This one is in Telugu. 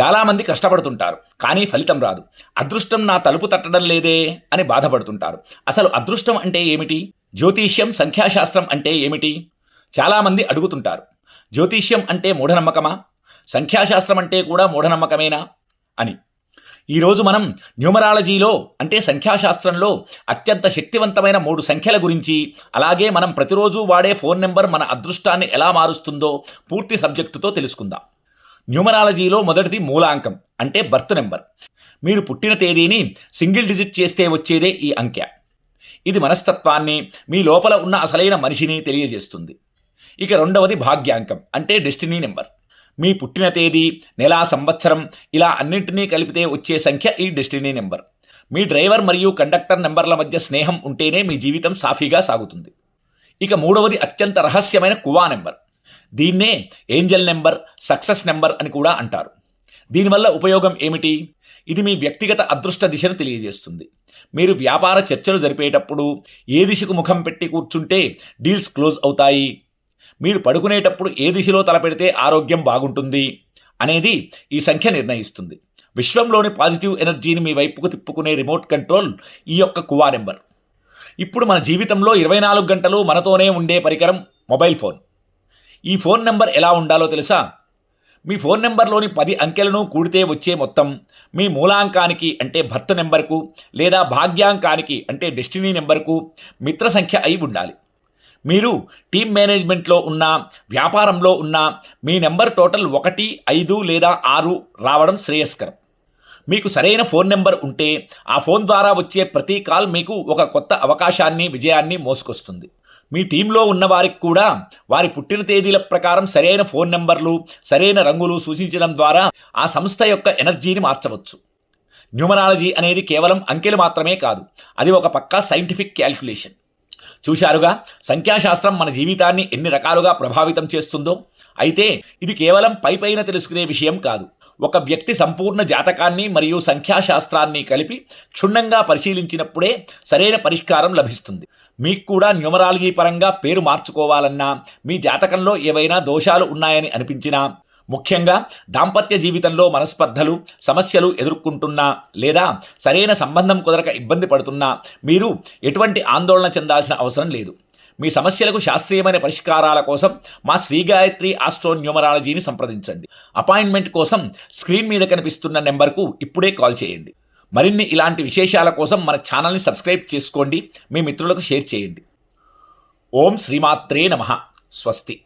చాలామంది కష్టపడుతుంటారు కానీ ఫలితం రాదు. అదృష్టం నా తలుపు తట్టడం లేదే అని బాధపడుతుంటారు. అసలు అదృష్టం అంటే ఏమిటి? జ్యోతిష్యం సంఖ్యాశాస్త్రం అంటే ఏమిటి? చాలామంది అడుగుతుంటారు. జ్యోతిష్యం అంటే మూఢనమ్మకమా? సంఖ్యాశాస్త్రం అంటే కూడా మూఢనమ్మకమేనా? అని. ఈరోజు మనం న్యూమరాలజీలో అంటే సంఖ్యాశాస్త్రంలో అత్యంత శక్తివంతమైన మూడు సంఖ్యల గురించి అలాగే మనం ప్రతిరోజు వాడే ఫోన్ నెంబర్ మన అదృష్టాన్ని ఎలా మారుస్తుందో పూర్తి సబ్జెక్టుతో తెలుసుకుందాం. న్యూమరాలజీలో మొదటిది మూలాంకం అంటే బర్త్ నెంబర్. మీరు పుట్టిన తేదీని సింగిల్ డిజిట్ చేస్తే వచ్చేదే ఈ అంకె. ఇది మనస్తత్వాన్ని మీ లోపల ఉన్న అసలైన మనిషిని తెలియజేస్తుంది. ఇక రెండవది భాగ్యాంకం అంటే డెస్టినీ నెంబర్. మీ పుట్టిన తేదీ నెల సంవత్సరం ఇలా అన్నింటినీ కలిపితే వచ్చే సంఖ్య ఈ డెస్టినీ నెంబర్. మీ డ్రైవర్ మరియు కండక్టర్ నెంబర్ల మధ్య స్నేహం ఉంటేనే మీ జీవితం సాఫీగా సాగుతుంది. ఇక మూడవది అత్యంత రహస్యమైన కువా నెంబర్ దీన్నే ఏంజల్ నెంబర్ సక్సెస్ నెంబర్ అని కూడా అంటారు. దీనివల్ల ఉపయోగం ఏమిటి? ఇది మీ వ్యక్తిగత అదృష్ట దిశను తెలియజేస్తుంది. మీరు వ్యాపార చర్చలు జరిపేటప్పుడు ఏ దిశకు ముఖం పెట్టి కూర్చుంటే డీల్స్ క్లోజ్ అవుతాయి. మీరు పడుకునేటప్పుడు ఏ దిశలో తలపెడితే ఆరోగ్యం బాగుంటుంది అనేది ఈ సంఖ్య నిర్ణయిస్తుంది. విశ్వంలోని పాజిటివ్ ఎనర్జీని మీ వైపుకు తిప్పుకునే రిమోట్ కంట్రోల్ ఈ యొక్క కువా నెంబర్. ఇప్పుడు మన జీవితంలో ఇరవై నాలుగు గంటలు మనతోనే ఉండే పరికరం మొబైల్ ఫోన్. ఈ ఫోన్ నెంబర్ ఎలా ఉండాలో తెలుసా? మీ ఫోన్ నెంబర్లోని పది అంకెలను కూడితే వచ్చే మొత్తం మీ మూలాంకానికి అంటే భర్త నెంబర్కు లేదా భాగ్యాంకానికి అంటే డెస్టినీ నెంబర్కు మిత్ర సంఖ్య అయి ఉండాలి. మీరు టీమ్ మేనేజ్మెంట్లో ఉన్న వ్యాపారంలో ఉన్న మీ నెంబర్ టోటల్ ఒకటి ఐదు లేదా ఆరు రావడం శ్రేయస్కరం. మీకు సరైన ఫోన్ నెంబర్ ఉంటే ఆ ఫోన్ ద్వారా వచ్చే ప్రతి కాల్ మీకు ఒక కొత్త అవకాశాన్ని విజయాన్ని మోసుకొస్తుంది. మీ టీంలో ఉన్న వారికి కూడా వారి పుట్టిన తేదీల ప్రకారం సరైన ఫోన్ నెంబర్లు సరైన రంగులు సూచించడం ద్వారా ఆ సంస్థ యొక్క ఎనర్జీని మార్చవచ్చు. న్యూమరాలజీ అనేది కేవలం అంకెలు మాత్రమే కాదు అది ఒక పక్కా సైంటిఫిక్ క్యాల్కులేషన్. చూశారుగా సంఖ్యాశాస్త్రం మన జీవితాన్ని ఎన్ని రకాలుగా ప్రభావితం చేస్తుందో. అయితే ఇది కేవలం పైపైన తెలుసుకునే విషయం కాదు. ఒక వ్యక్తి సంపూర్ణ జాతకాన్ని మరియు సంఖ్యాశాస్త్రాన్ని కలిపి క్షుణ్ణంగా పరిశీలించినప్పుడే సరైన పరిష్కారం లభిస్తుంది. మీకు కూడా న్యూమరాలజీ పరంగా పేరు మార్చుకోవాలన్నా మీ జాతకంలో ఏవైనా దోషాలు ఉన్నాయని అనిపించినా ముఖ్యంగా దాంపత్య జీవితంలో మనస్పర్ధలు సమస్యలు ఎదుర్కొంటున్నా లేదా సరైన సంబంధం కుదరక ఇబ్బంది పడుతున్నా మీరు ఎటువంటి ఆందోళన చెందాల్సిన అవసరం లేదు. మీ సమస్యలకు శాస్త్రీయమైన పరిష్కారాల కోసం మా శ్రీగాయత్రి ఆస్ట్రో న్యూమరాలజీని సంప్రదించండి. అపాయింట్మెంట్ కోసం స్క్రీన్ మీద కనిపిస్తున్న నెంబర్కు ఇప్పుడే కాల్ చేయండి. మరిన్ని ఇలాంటి విశేషాల కోసం మన ఛానల్ని సబ్స్క్రైబ్ చేసుకోండి. మీ మిత్రులకు షేర్ చేయండి. ఓం శ్రీమాత్రే నమ. స్వస్తి.